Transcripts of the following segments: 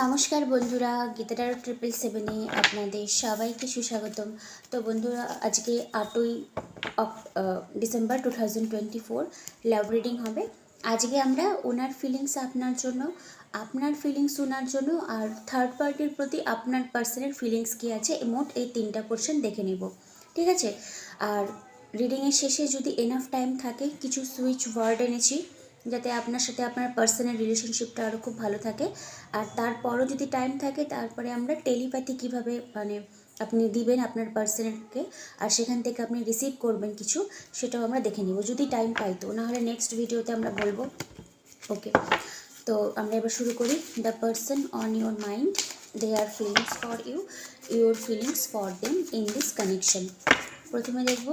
নমস্কার বন্ধুরা গীতাটার ট্রিপল সেভেনে আপনাদের সবাইকে সুস্বাগতম। তো বন্ধুরা, আজকে আটই December two thousand twenty four, love reading হবে। আজকে আমরা ওনার ফিলিংস আপনার জন্য, আপনার ফিলিংস ওনার জন্য আর থার্ড পার্টির প্রতি আপনার পার্সনের ফিলিংস কী আছে মোট এই তিনটা পোর্শন দেখে নেব। ঠিক আছে? আর রিডিংয়ের শেষে যদি এনাফ টাইম থাকে, কিছু সুইচ ওয়ার্ড এনেছি। যাতে আপনার সাথে আপনার পার্সোনাল রিলেশনশিপটা আরও খুব ভালো থাকে। আর তারপরও যদি টাইম থাকে, তারপরে আমরা টেলিপ্যাথি কীভাবে মানে আপনি দিবেন আপনার পার্সনকে আর সেখান থেকে আপনি রিসিভ করবেন কিছু, সেটাও আমরা দেখে নিব। যদি টাইম পাই তো, নাহলে নেক্সট ভিডিওতে আমরা বলব। ওকে তো আমরা এবার শুরু করি। The person on your mind they are feelings for you your feelings for them in this connection প্রথমে দেখব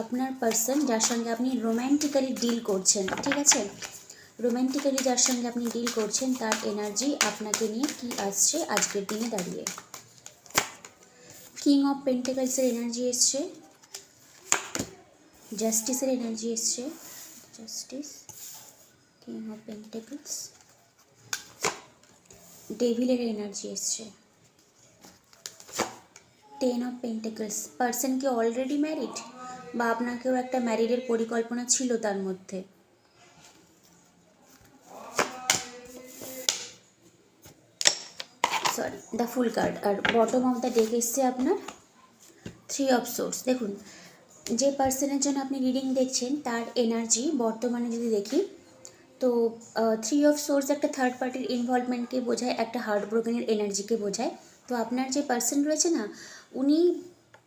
আপনার পার্সন যার সঙ্গে আপনি রোম্যান্টিক্যালি ডিল করছেন, ঠিক আছে? রোম্যান্টিক্যালি যার সঙ্গে আপনি ডিল করছেন, তার এনার্জি আপনাকে নিয়ে কি আসছে আজকের দিনে দাঁড়িয়ে? কিং অফ পেন্টিকালসের এনার্জি এসছে জাস্টিসের এনার্জি এসছে জাস্টিস কিং অফ পেন্টিকলস ডেভিলের এনার্জি এসছে। টেন অফ পেন্টিকলস পার্সন কি অলরেডি ম্যারিড বা আপনাকেও একটা ম্যারিডের পরিকল্পনা ছিল তার মধ্যে? সরি দ্য ফুল কার্ড আর বটম অফ দ্য ডেক এসছে আপনার থ্রি অফ সোর্স দেখুন, যে পার্সনের জন্য আপনি রিডিং দেখছেন, তার এনার্জি বর্তমানে যদি দেখি, তো থ্রি অফ সোর্স একটা থার্ড পার্টির ইনভলভমেন্টকে বোঝায়, একটা হার্ট ব্রোকেনের এনার্জিকে বোঝায়। তো আপনার যে পার্সন রয়েছে না উনি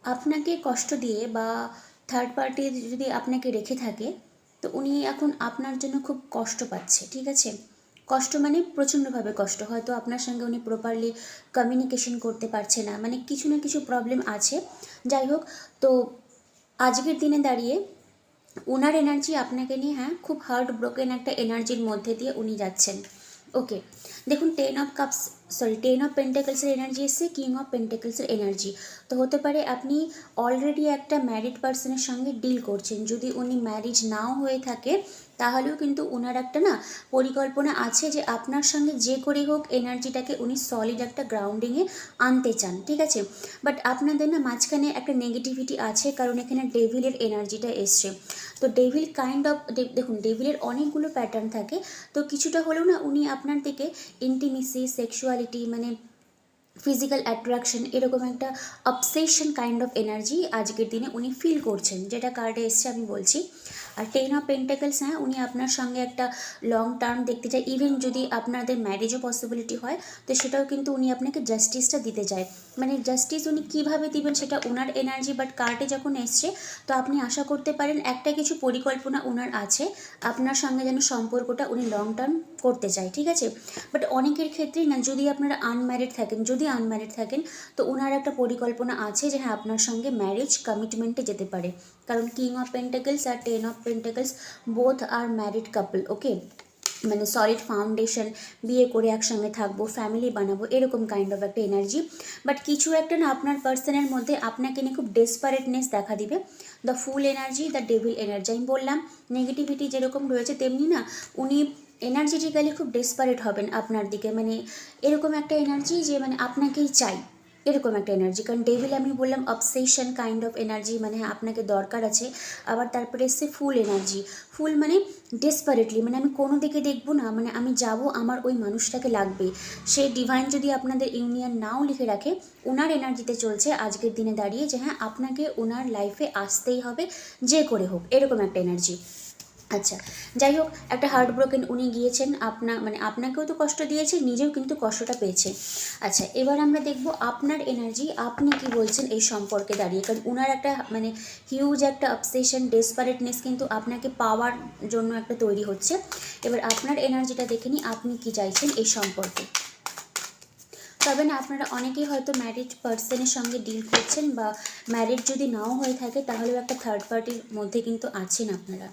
আপনাকে কষ্ট দিয়ে বা থার্ড পার্টি যদি আপনাকে রেখে থাকে, তো উনি এখন আপনার জন্য খুব কষ্ট পাচ্ছে, ঠিক আছে? কষ্ট মানে প্রচণ্ডভাবে কষ্ট। হয়তো আপনার সঙ্গে উনি প্রপারলি কমিউনিকেশন করতে পারছে না মানে কিছু না কিছু প্রবলেম আছে। যাই হোক, তো আজকের দিনে দাঁড়িয়ে ওনার এনার্জি আপনাকে নিয়ে হ্যাঁ খুব হার্ট ব্রোকেন একটা এনার্জির মধ্যে দিয়ে উনি যাচ্ছেন। ওকে দেখুন ten of cups sorry ten of পেন্টেকলসের energy এসছে কিং অফ পেন্টেকলসের এনার্জি তো হতে পারে আপনি অলরেডি একটা ম্যারিড পার্সনের সঙ্গে ডিল করছেন। যদি উনি ম্যারিজ নাও হয়ে থাকে, তাহলেও কিন্তু ওনার একটা না পরিকল্পনা আছে যে আপনার সঙ্গে যে করে হোক এনার্জিটাকে উনি সলিড একটা গ্রাউন্ডিংয়ে আনতে চান, ঠিক আছে? বাট আপনাদের না মাঝখানে একটা নেগেটিভিটি আছে, কারণ এখানে ডেভিলের এনার্জিটা এসছে। তো ডেভিল কাইন্ড অফ দেখুন ডেভিলের অনেকগুলো প্যাটার্ন থাকে। তো কিছুটা হলেও না উনি আপনার থেকে ইন্টিমেসি সেক্সুয়ালিটি মানে ফিজিক্যাল অ্যাট্রাকশন এরকম একটা অবসেশন কাইন্ড অফ এনার্জি আজকের দিনে উনি ফিল করছেন। যেটা কার্ডে এসছে, আমি বলছি। আর টেন অফ পেন্টাকেলস হ্যাঁ উনি আপনার সঙ্গে একটা লং টার্ম দেখতে চায়। ইভেন যদি আপনাদের ম্যারেজও পসিবিলিটি হয়, তো সেটাও কিন্তু উনি আপনাকে জাস্টিসটা দিতে চায়। মানে জাস্টিস উনি কীভাবে দিবেন সেটা ওনার এনার্জি বাট কার্ডে যখন এসছে, তো আপনি আশা করতে পারেন একটা কিছু পরিকল্পনা ওনার আছে। আপনার সঙ্গে যেন সম্পর্কটা উনি লং টার্ম করতে চায় ঠিক আছে? বাট অনেকের ক্ষেত্রেই না, যদি আপনারা আনম্যারিড থাকেন, যদি আনম্যারিড থাকেন, তো ওনার একটা পরিকল্পনা আছে যে হ্যাঁ আপনার সঙ্গে ম্যারেজ কমিটমেন্টে যেতে পারে। কারণ কিং অফ পেন্টাকেলস আর টেন অফ পেন্টাকেলস বোথ আর ম্যারিড কাপল ওকে মানে সলিড ফাউন্ডেশন বিয়ে করে একসঙ্গে থাকব ফ্যামিলি বানাবো, এরকম কাইন্ড অফ একটা এনার্জি বাট কিছু একটা না, আপনার পার্সনের মধ্যে আপনাকে নিয়ে খুব ডেসপারেটনেস দেখা দিবে। The fool energy the devil energy আমি বললাম নেগেটিভিটি যেরকম রয়েছে, তেমনি না, উনি এনার্জেটিক্যালি খুব ডেসপারেট হবেন আপনার দিকে। মানে এরকম একটা এনার্জি যে মানে আপনাকেই চাই। এরকম একটা এনার্জি কারণ ডেভিল আমি বললাম অবসেশন কাইন্ড অফ এনার্জি মানে আপনাকে দরকার আছে। আবার তারপরে এসছে ফুল এনার্জি ফুল মানে ডেসপারেটলি মানে আমি কোনো দিকে দেখব না। মানে আমি যাব আমার ওই মানুষটাকে লাগবে। সেই ডিভাইন যদি আপনাদের ইউনিয়ন নাও লিখে রাখে, ওনার এনার্জিতে চলছে আজকের দিনে দাঁড়িয়ে যে হ্যাঁ আপনাকে ওনার লাইফে আসতেই হবে, যে করে হোক। এরকম একটা এনার্জি আচ্ছা যাই হোক, একটা হার্ট ব্রোকেন উনি গিয়েছেন, আপনা মানে আপনাকেও তো কষ্ট দিয়েছে, নিজেও কিন্তু কষ্টটা পেয়েছে। আচ্ছা এবার আমরা দেখব আপনার এনার্জি আপনি কি বলছেন এই সম্পর্কে দাঁড়িয়ে? কারণ উনার একটা মানে হিউজ একটা অবসেশন ডেসপারেটনেস কিন্তু আপনাকে পাওয়ার জন্য একটা তৈরি হচ্ছে। এবার আপনার এনার্জিটা দেখে নিই আপনি কি চাইছেন এই সম্পর্কে? তবে না, আপনারা অনেকেই হয়তো ম্যারিড পার্সনের সঙ্গে ডিল করছেন বা ম্যারিড যদি নাও হয়ে থাকে, তাহলেও একটা থার্ড পার্টির মধ্যে কিন্তু আছেন আপনারা।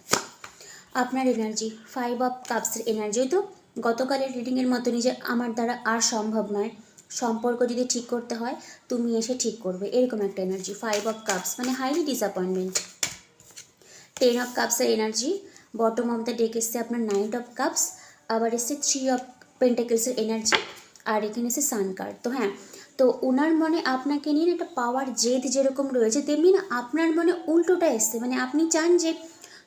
আপনার এনার্জি ফাইভ অফ কাপসের এনার্জি তো গতকালের রিডিংয়ের মতনই যে আমার দ্বারা আর সম্ভব নয়। সম্পর্ক যদি ঠিক করতে হয়, তুমি এসে ঠিক করবে। এরকম একটা এনার্জি ফাইভ অফ কাপস মানে highly disappointment ten of কাপসের energy bottom of the deck এসছে আপনার নাইট অফ কাপস আবার এসছে থ্রি অফ পেন্টাকেলসের এনার্জি আর এখানে এসে সান কার্ড তো হ্যাঁ তো ওনার মনে আপনাকে নিয়ে একটা পাওয়ার জেদ যেরকম রয়েছে, তেমনি না আপনার মনে উল্টোটা এসছে। মানে আপনি চান যে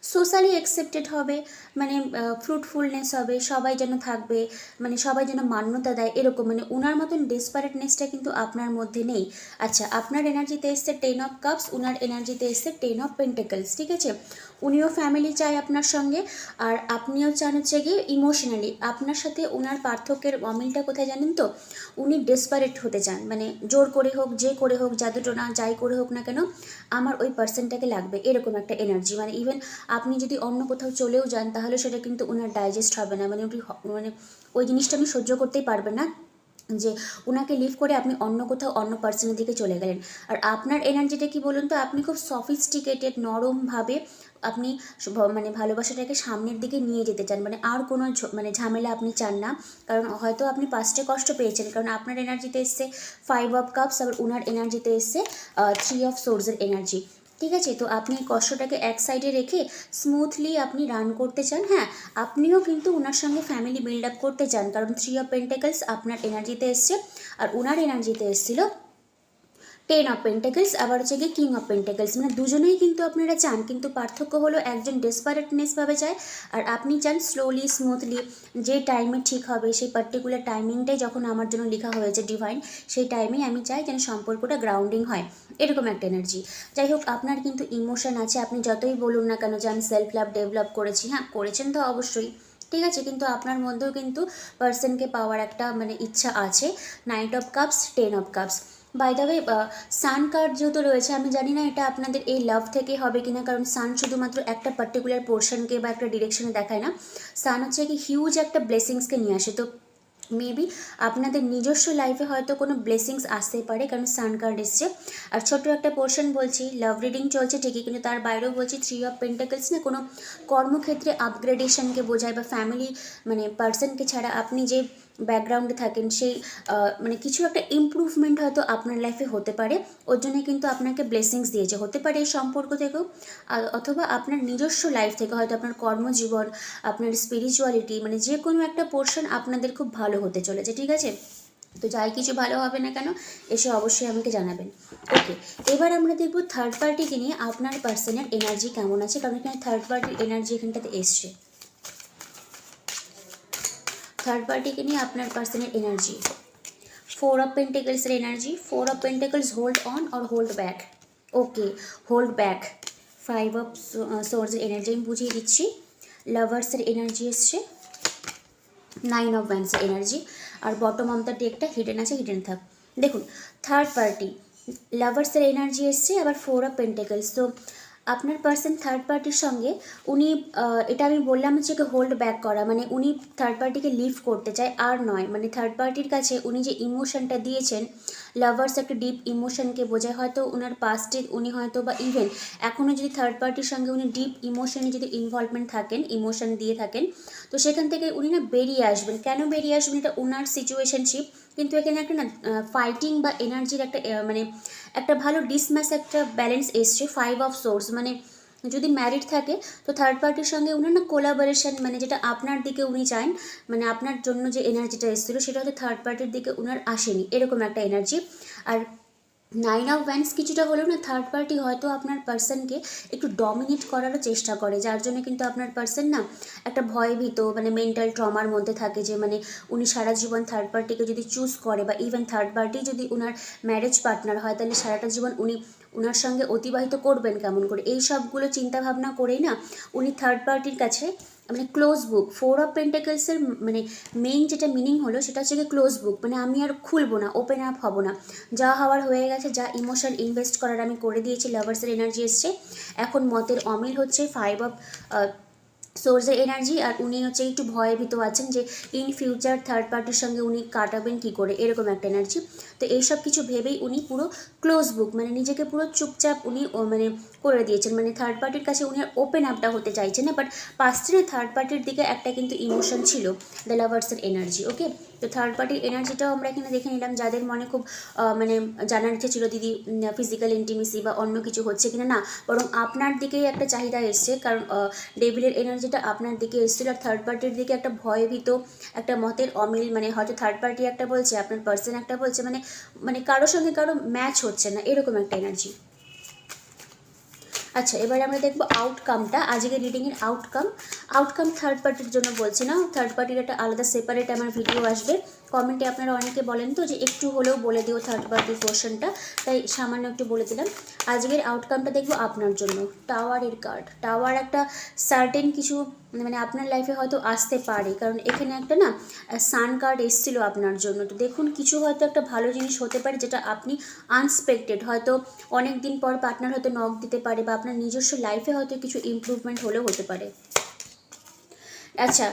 সোশ্যালি অ্যাকসেপ্টেড হবে মানে ফ্রুটফুলনেস হবে, সবাই যেন থাকবে মানে সবাই যেন মান্যতা দেয়, এরকম মানে ওনার মতন ডেসপারেটনেসটা কিন্তু আপনার মধ্যে নেই। আচ্ছা আপনার এনার্জিতে এসছে টেন অফ কাপস ওনার এনার্জিতে এসছে টেন অফ পেন্টেকলস ঠিক আছে? উনিও ফ্যামিলি চায় আপনার সঙ্গে, আর আপনিও চান হচ্ছে গিয়ে ইমোশনালি আপনার সাথে ওনার পার্থক্যের অমিলটা কোথায় জানেন তো? উনি ডেসপারেট হতে চান মানে জোর করে হোক, যে করে হোক জাদুটোনা যাই করে হোক না কেন, আমার ওই পার্সনটাকে লাগবে, এরকম একটা এনার্জি মানে ইভেন আপনি যদি অন্য কোথাও চলেও যান, তাহলে সেটা কিন্তু ওনার ডাইজেস্ট হবে না মানে উনি মানে ওই জিনিসটা আমি সহ্য করতেই পারবেন না। যে ওনাকে লিভ করে আপনি অন্য কোথাও অন্য পার্সনের দিকে চলে গেলেন। আর আপনার এনার্জিটা কি বলুন তো? আপনি খুব সফিস্টিকেটেড নরমভাবে আপনি মানে ভালোবাসাটাকে সামনের দিকে নিয়ে যেতে চান। মানে আর কোনো মানে ঝামেলা আপনি চান না। কারণ হয়তো আপনি পাঁচটে কষ্ট পেয়েছেন। কারণ আপনার এনার্জিতে এসছে ফাইভ অফ কাপস আবার ওনার এনার্জিতে এসছে থ্রি অফ সোর্সের এনার্জি ঠিক আছে? তো আপনি কষ্টটাকে এক সাইডে রেখে স্মুথলি আপনি রান করতে চান। হ্যাঁ আপনিও কিন্তু ওনার সঙ্গে ফ্যামিলি বিল্ড আপ করতে চান। কারণ থ্রি অফ পেন্টেকলস আপনার এনার্জিতে এসছে। আর ওনার এনার্জিতে এসেছিল টেন অফ পেন্টাকলস আবার হচ্ছে গিয়ে কিং অফ পেন্টাকলস মানে দুজনেই কিন্তু আপনারা চান, কিন্তু পার্থক্য হলো একজন ডেসপারেটনেসভাবে চায় আর আপনি চান স্লোলি স্মুথলি যে টাইমে ঠিক হবে, সেই পার্টিকুলার টাইমিংটাই যখন আমার জন্য লেখা হয়েছে ডিভাইন সেই টাইমেই আমি চাই যেন সম্পর্কটা গ্রাউন্ডিং হয়। এরকম একটা এনার্জি যাই হোক, আপনার কিন্তু ইমোশন আছে, আপনি যতই বলুন না কেন যে আমি সেলফ লাভ ডেভেলপ করেছি হ্যাঁ করেছেন তো অবশ্যই, ঠিক আছে, কিন্তু আপনার মধ্যেও কিন্তু পার্সনকে পাওয়ার একটা মানে ইচ্ছা আছে knight of cups ten of cups by the way sun card যেহেতু রয়েছে, আমি জানি না এটা আপনাদের এই লাভ থেকে হবে কিনা, কারণ সান শুধুমাত্র একটা পার্টিকুলার পোর্শনকে বা একটা ডিরেকশনে দেখায় না। সান হচ্ছে কি হিউজ একটা ব্লেসিংসকে নিয়ে আসে। তো মেবি আপনাদের নিজস্ব লাইফে হয়তো কোনো ব্লেসিংস আসতে পারে, কারণ সান কার্ড এসছে। আর ছোট্ট একটা পোর্শন বলছি লাভ রিডিং চলছে ঠিকই, কিন্তু তার বাইরেও বলছি থ্রি অফ পেন্টাকলস না, কোনো কর্মক্ষেত্রে আপগ্রেডেশনকে বোঝায় বা ফ্যামিলি মানে পার্সনকে ছাড়া আপনি যে ব্যাকগ্রাউন্ডে থাকেন, সেই মানে কিছু একটা ইমপ্রুভমেন্ট হয়তো আপনার লাইফে হতে পারে। ওর জন্য কিন্তু আপনাকে ব্লেসিংস দিয়েছে। হতে পারে এই সম্পর্ক থেকেও অথবা আপনার নিজস্ব লাইফ থেকে হয়তো আপনার কর্মজীবন, আপনার স্পিরিচুয়ালিটি মানে যে কোনো একটা পোর্শন আপনাদের খুব ভালো হতে চলেছে, ঠিক আছে? তো যাই কিছু ভালো হবে না কেন, এসে অবশ্যই আমাকে জানাবেন। ওকে এবার আমরা দেখব থার্ড পার্টিকে নিয়ে আপনার পার্সনের এনার্জি কেমন আছে, কারণ এখানে থার্ড পার্টির এনার্জি এখানটাতে এসছে। থার্ড পার্টিকে নিয়ে আপনার পার্সনের energy four of পেন্টেকলসের energy four of pentacles hold on or hold back okay hold back five of সোর্সের এনার্জি আমি বুঝিয়ে দিচ্ছি। লাভার্সের এনার্জি এসছে। নাইন অফ ব্যান্ডসের এনার্জি আর বটম অফ দ্য ডেকটা হিডেন আছে হিডেন থাক। দেখুন থার্ড পার্টি লাভার্সের এনার্জি এসছে, আবার ফোর অফ পেন্টেকলস তো আপনার পার্সন থার্ড পার্টির সঙ্গে উনি এটা আমি বললাম হচ্ছে হোল্ড ব্যাক করা মানে উনি থার্ড পার্টিকে লিভ করতে চায় আর নয় মানে থার্ড পার্টির কাছে উনি যে ইমোশনটা দিয়েছেন লাভার্স একটা ডিপ ইমোশনকে বোঝায়, হয়তো ওনার পাস্টে উনি হয়তো বা ইভেন এখনও যদি থার্ড পার্টির সঙ্গে উনি ডিপ ইমোশনে যদি ইনভলভমেন্ট থাকেন ইমোশন দিয়ে থাকেন, তো সেখান থেকে উনি না বেরিয়ে আসবেন। কেন বেরিয়ে আসবেন? এটা ওনার সিচুয়েশনশিপ কিন্তু এখানে একটা না ফাইটিং বা এনার্জির একটা মানে একটা ভালো ডিসম্যাচ একটা ব্যালেন্স এসছে ফাইভ অফ সোর্স মানে যদি ম্যারিড থাকে, তো থার্ড পার্টির সঙ্গে উনি না কোলাবোরেশন মানে যেটা আপনার দিকে উনি চান মানে আপনার জন্য যে এনার্জিটা এসেছিল, সেটা হয়তো থার্ড পার্টির দিকে উনার আসেনি, এরকম একটা এনার্জি আর নাইন অফ ব্যান্ডস কিছুটা হলেও না থার্ড পার্টি হয়তো আপনার পার্সনকে একটু ডমিনেট করারও চেষ্টা করে। যার জন্য কিন্তু আপনার পার্সন না একটা ভয়ভীত মানে মেন্টাল ট্রমার মধ্যে থাকে যে মানে উনি সারা জীবন থার্ড পার্টিকে যদি চুজ করে বা ইভেন থার্ড পার্টি যদি উনার ম্যারেজ পার্টনার হয়, তাহলে সারাটা জীবন উনি ওনার সঙ্গে অতিবাহিত করবেন কেমন করে? এই সবগুলো চিন্তাভাবনা করেই না উনি থার্ড পার্টির কাছে মানে ক্লোজ বুক ফোর অফ পেন্টাকলসের মানে মেইন যেটা মিনিং হলো সেটা হচ্ছে ক্লোজ বুক মানে আমি আর খুলবো না ওপেন আপ হব না। যা হওয়ার হয়ে গেছে, যা ইমোশন ইনভেস্ট করার আমি করে দিয়েছি লাভার্সের এনার্জি এসছে। এখন মতের অমিল হচ্ছে ফাইভ অফ সোর্সের এনার্জি আর উনি হচ্ছে একটু ভয়ভীত আছেন যে ইন ফিউচার থার্ড পার্টির সঙ্গে উনি কাটাবেন কি করে? এরকম একটা এনার্জি তো এইসব কিছু ভেবেই উনি পুরো ক্লোজ বুক মানে নিজেকে পুরো চুপচাপ উনি মানে করে দিয়েছেন। মানে থার্ড পার্টির কাছে উনি ওপেন আপটা হতে চাইছেন না বাট পাস্টে থার্ড পার্টির দিকে একটা কিন্তু ইমোশন ছিল দ্য লাভার্সের এনার্জি ওকে তো থার্ড পার্টির এনার্জিটাও আমরা এখানে দেখে নিলাম, যাদের মনে খুব মানে জানার ইচ্ছে ছিল, দিদি ফিজিক্যাল ইন্টিমেসি বা অন্য কিছু হচ্ছে কিনা? না, বরং আপনার দিকেই একটা চাহিদা এসছে, কারণ ডেভিলের এনার্জিটা আপনার দিকে এসেছিল আর থার্ড পার্টির দিকে একটা ভয়ভীত, একটা মতের অমিল মানে হয়তো থার্ড পার্টি একটা বলছে, আপনার পার্সন একটা বলছে মানে মানে কারোর সঙ্গে কারও ম্যাচ হচ্ছে না, এরকম একটা এনার্জি আচ্ছা এবারে আমরা দেখব আউটকামটা আজকে রিডিংয়ের আউটকাম আউটকাম থার্ড পার্টির জন্য বলছি না। থার্ড পার্টির একটা আলাদা সেপারেট আমার ভিডিও আসবে। কমেন্টে আপনারা অনেকে বলেন তো যে একটু হলেও বলে দিও থার্ড পার্টির পোর্শনটা তাই সামান্য একটু বলে দিলাম। আজকের আউটকামটা দেখব আপনার জন্য। টাওয়ারের কার্ড টাওয়ার একটা সার্টেন কিছু মানে আপনার লাইফে হয়তো আসতে পারে। কারণ এখানে একটা না সান কার্ড এসেছিল আপনার জন্য। তো দেখুন, কিছু হয়তো একটা ভালো জিনিস হতে পারে যেটা আপনি আনএক্সপেক্টেড হয়তো অনেক দিন পর পার্টনার হয়তো নক দিতে পারে বা আপনার নিজস্ব লাইফে হয়তো কিছু ইমপ্রুভমেন্ট হলেও হতে পারে। আচ্ছা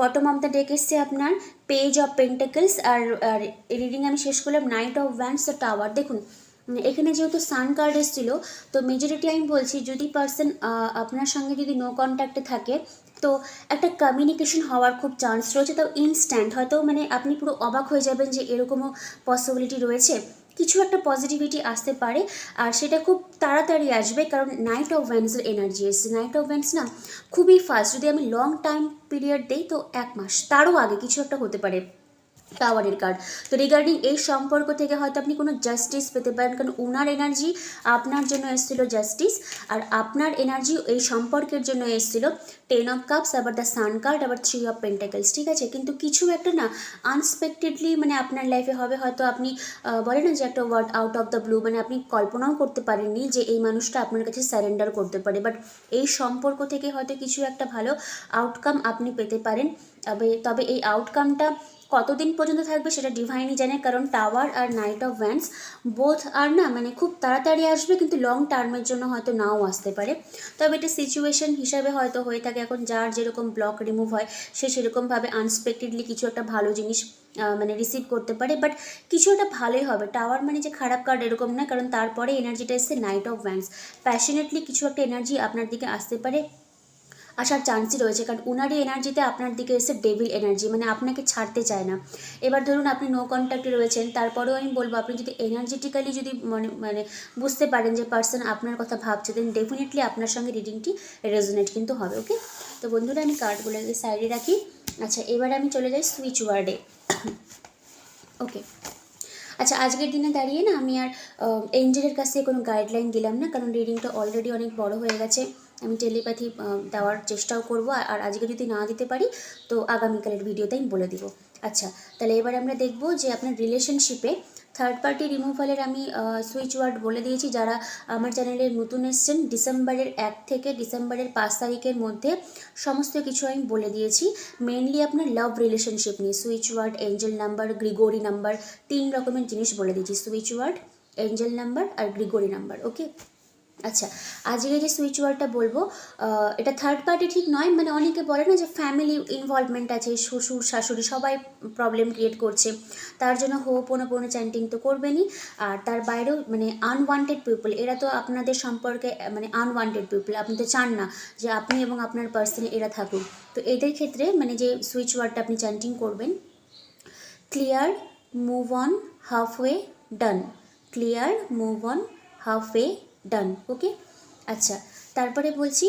বটম অফ দ্য ডেক এসছে আপনার পেজ অফ পেন্টেকলস আর আর রিডিং আমি শেষ করলাম knight of wands the tower দেখুন এখানে যেহেতু সান কার্ড এসেছিল, তো মেজরিটি আমি বলছি যদি পার্সন আপনার সঙ্গে যদি নো কন্ট্যাক্টে থাকে, তো একটা কমিউনিকেশন হওয়ার খুব চান্স রয়েছে। তাও ইনস্ট্যান্ট হয়তো মানে আপনি পুরো অবাক হয়ে যাবেন যে এরকমও পসিবিলিটি রয়েছে। কিছু একটা পজিটিভিটি আসতে পারে, আর সেটা খুব তাড়াতাড়ি আসবে কারণ নাইট অফ ভ্যান্সের এনার্জি এসছে। নাইট অফ ভ্যান্স না খুবই ফাস্ট যদি আমি লং টাইম পিরিয়ড দিই তো এক মাস, তারও আগে কিছু একটা হতে পারে। টাওয়ারের কার্ড তো রিগার্ডিং এই সম্পর্ক থেকে হয়তো আপনি কোনো জাস্টিস পেতে পারেন, কারণ ওনার এনার্জি আপনার জন্য এসেছিল জাস্টিস আর আপনার এনার্জি এই সম্পর্কের জন্য এসেছিল টেন অফ কাপস আবার দ্য সান কার্ড আবার থ্রি অফ পেন্টাকেলস ঠিক আছে? কিন্তু কিছু একটা না আনএক্সপেক্টেডলি মানে আপনার লাইফে হবে, হয়তো আপনি বলে না যে একটা word out of the blue মানে আপনি কল্পনাও করতে পারেননি যে এই মানুষটা আপনার কাছে স্যারেন্ডার করতে পারে বাট এই সম্পর্ক থেকে হয়তো কিছু একটা ভালো আউটকাম আপনি পেতে পারেন। তবে তবে এই আউটকামটা কতদিন পর্যন্ত থাকবে সেটা ডিভাইনই জানে, কারণ টাওয়ার আর নাইট অফ ভ্যান্স বোথ আর না মানে খুব তাড়াতাড়ি আসবে, কিন্তু লং টার্মের জন্য হয়তো নাও আসতে পারে। তবে এটা সিচুয়েশন হিসাবে হয়তো হয়ে থাকে, এখন যার যেরকম ব্লক রিমুভ হয়, সে সেরকমভাবে আনএক্সপেক্টেডলি কিছু একটা ভালো জিনিস মানে রিসিভ করতে পারে। বাট কিছু একটা ভালোই হবে। টাওয়ার মানে যে খারাপ কার্ড এরকম না কারণ তারপরে এনার্জিটা এসছে নাইট অফ ভ্যান্স প্যাশনেটলি কিছু একটা এনার্জি আপনার দিকে আসতে পারে। আসার চান্সই রয়েছে। কারণ উনারই এনার্জিতে আপনার দিকে এসে ডেভিল এনার্জি মানে আপনাকে ছাড়তে চায় না। এবার ধরুন আপনি নো কন্ট্যাক্টে রয়েছেন, তারপরেও আমি বলব, আপনি যদি এনার্জেটিক্যালি যদি মানে মানে বুঝতে পারেন যে পার্সন আপনার কথা ভাবছে দেন ডেফিনেটলি আপনার সঙ্গে রিডিংটি রেজোনেট কিন্তু হবে ওকে তো বন্ধুরা, আমি কার্ডগুলোকে সাইডে রাখি। আচ্ছা এবার আমি চলে যাই সুইচ ওয়ার্ডে ওকে আচ্ছা আজকের দিনে দাঁড়িয়ে না আমি আর এঞ্জেলের কাছ থেকে কোনো গাইডলাইন দিলাম না, কারণ রিডিংটা অলরেডি অনেক বড় হয়ে গেছে। আমি টেলিপ্যাথি দেওয়ার চেষ্টাও করব। আর আজকে যদি না দিতে পারি, তো আগামীকালের ভিডিওতে আমি বলে দিব। আচ্ছা তাহলে এবার আমরা দেখব যে আপনার রিলেশনশিপে থার্ড পার্টি রিমুভালের আমি সুইচ ওয়ার্ড বলে দিয়েছি। যারা আমার চ্যানেলে নতুন এসছেন, ডিসেম্বরের এক থেকে ডিসেম্বরের পাঁচ তারিখের মধ্যে সমস্ত কিছু আমি বলে দিয়েছি। মেনলি আপনার লাভ রিলেশনশিপ নিয়ে switch word angel number Grigori number তিন রকমের জিনিস বলে দিয়েছি। সুইচ ওয়ার্ড এঞ্জেল নাম্বার আর গ্রিগোরি নাম্বার ওকে আচ্ছা আজকে যে সুইচ ওয়ার্ডটা বলব এটা থার্ড পার্টি ঠিক নয় মানে অনেকে বলে না যে ফ্যামিলি ইনভলভমেন্ট আছে, শ্বশুর, শাশুড়ি সবাই প্রবলেম ক্রিয়েট করছে। তার জন্য হো পোনো পোনো চ্যান্টিং তো করবেনই। আর তার বাইরেও মানে আনওয়ান্টেড পিপল এরা তো আপনাদের সম্পর্কে মানে আনওয়ান্টেড পিপল আপনি তো চান না যে আপনি এবং আপনার পার্সনে এরা থাকুক। তো এদের ক্ষেত্রে মানে যে সুইচ ওয়ার্ডটা আপনি চ্যান্টিং করবেন clear move on halfway done clear move on halfway done okay আচ্ছা তারপরে বলছি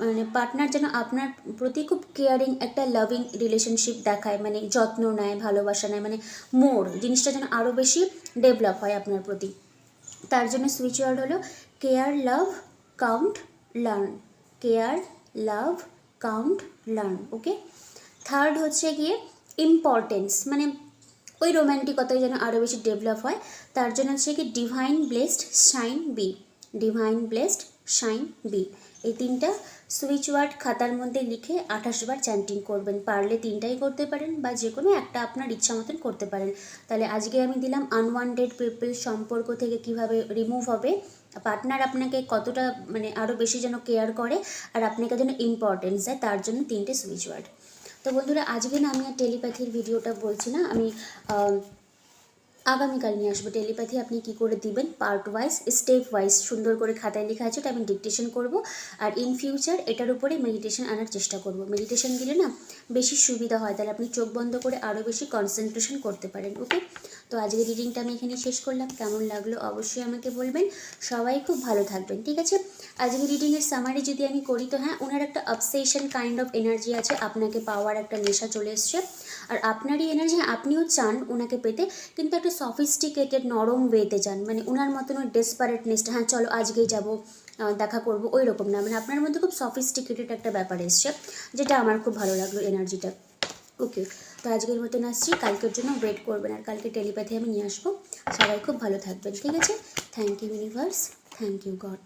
মানে পার্টনার যেন আপনার প্রতি খুব কেয়ারিং একটা লাভিং রিলেশনশিপ দেখায় মানে যত্ন নেয়, ভালোবাসা নেয় মানে মোর জিনিসটা যেন আরও বেশি ডেভেলপ হয় আপনার প্রতি। তার জন্য সুইচ ওয়ার্ড হলো care love count learn care love count learn okay third হচ্ছে গিয়ে ইম্পর্টেন্স মানে ওই রোম্যান্টিকতায় যেন আরও বেশি ডেভেলপ হয়। তার জন্য হচ্ছে কি divine blessed shine be divine blessed shine be এই তিনটা সুইচ ওয়ার্ড খাতার মধ্যে লিখে আঠাশ বার চ্যান্টিং করবেন। পারলে তিনটাই করতে পারেন বা যে কোনো একটা আপনার ইচ্ছা মতন করতে পারেন। তাহলে আজকে আমি দিলাম আনওয়ান্টেড পিপল সম্পর্ক থেকে কীভাবে রিমুভ হবে। পার্টনার আপনাকে কতটা মানে আরও বেশি যেন কেয়ার করে আর আপনাকে যেন ইম্পর্টেন্স দেয়, তার জন্য তিনটে সুইচ ওয়ার্ড তো বন্ধুরা, আজকে না আমি আর টেলিপ্যাথির ভিডিওটা বলছি না। আমি আগামীকাল নিয়ে আসব। টেলিপ্যাথি আপনি কি করে দিবেন? পার্ট ওয়াইজ স্টেপ ওয়াইজ সুন্দর করে খাতায় লেখা আছে, ওটা আমি ডিকটেশন করব। আর ইন ফিউচার এটার উপরে মেডিটেশন আনার চেষ্টা করব। মেডিটেশন দিলে না, বেশি সুবিধা হয়। তাহলে আপনি চোখ বন্ধ করে আরও বেশি কনসেন্ট্রেশন করতে পারেন ওকে তো আজকে রিডিংটা আমি এখানে শেষ করলাম। কেমন লাগল অবশ্যই আমাকে বলবেন। সবাই খুব ভালো থাকবেন, ঠিক আছে? আজকে রিডিংয়ের সামারি যদি আমি করি, তো হ্যাঁ ওনার একটা অবসেশন কাইন্ড অফ এনার্জি আছে, আপনাকে পাওয়ার একটা নেশা চলে এসছে। আর আপনারই এনার্জি আপনিও চান ওনাকে পেতে, কিন্তু একটা সফিস্টিকেটেড নরম ওয়েতে চান মানে ওনার মতন ওই ডেসপারেটনেসটা হ্যাঁ চলো আজকেই যাব দেখা করব ওই রকম না। মানে আপনার মধ্যে খুব সফিস্টিকেটেড একটা ব্যাপার এসছে, যেটা আমার খুব ভালো লাগল এনার্জিটা ওকে তো আজকের মতন আসছি। কালকের জন্য ওয়েট করবেন আর কালকে টেলিপ্যাথি আমি নিয়ে আসব। সবাই খুব ভালো থাকবেন, ঠিক আছে? Thank you universe thank you God